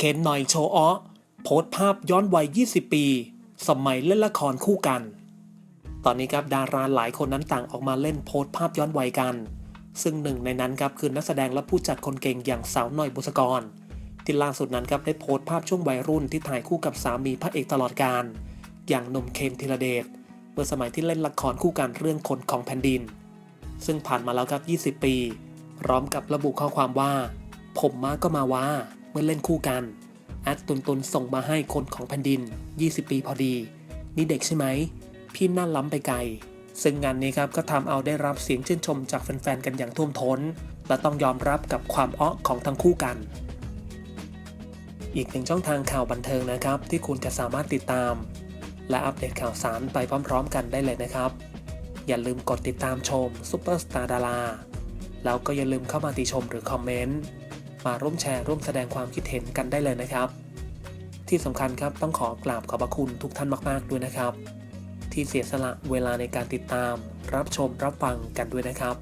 เคนหน่อยโชอ้อโพสต์ภาพย้อนวัย 20 ปี สมัยเล่นละครคู่กัน ตอนนี้ครับดาราหลายคนนั้นต่างออกมาเล่นโพสต์ภาพย้อนวัยกัน ซึ่งหนึ่งในนั้นครับคือนักแสดงและผู้จัดคนเก่งอย่างสาวหน่อยบุษกร ที่ล่าสุดนั้นครับได้โพสต์ภาพช่วงวัยรุ่นที่ถ่ายคู่กับสามีพระเอกตลอดกาลอย่างหนุ่มเคนธีรเดชเมื่อสมัยที่เล่นละครคู่กันเรื่องคนของแผ่นดิน ซึ่งผ่านมาแล้วครับ 20 ปี พร้อมกับระบุข้อความว่า ผมมาก็มาว่า เมื่อเล่นคู่กันแอดตุนตุนส่งมาให้คนของแผ่นดิน 20 ปีพอดี นี่เด็กใช่ไหม พี่น่าล้ำไปไกล ซึ่งงานนี้ครับก็ทำเอาได้รับเสียงชื่นชมจากแฟนๆ กันอย่างท่วมท้น และต้องยอมรับกับความอ้อของทั้งคู่กัน อีกหนึ่งช่องทางข่าวบันเทิงนะครับ ที่คุณจะสามารถติดตาม และอัปเดตข่าวสารไปพร้อม ๆ กันได้เลยนะครับ อย่าลืมกดติดตามชมซุปเปอร์สตาร์ดาราแล้วก็อย่าลืมเข้ามาติชมหรือคอมเมนต์ มาร่วมแชร์ร่วมแสดงความคิดเห็นกันได้เลยนะครับ ที่สำคัญครับต้องขอกราบขอบพระคุณทุกท่านมาก ๆ ด้วยนะครับ ที่เสียสละเวลาในการติดตาม รับชมรับฟังกันด้วยนะครับ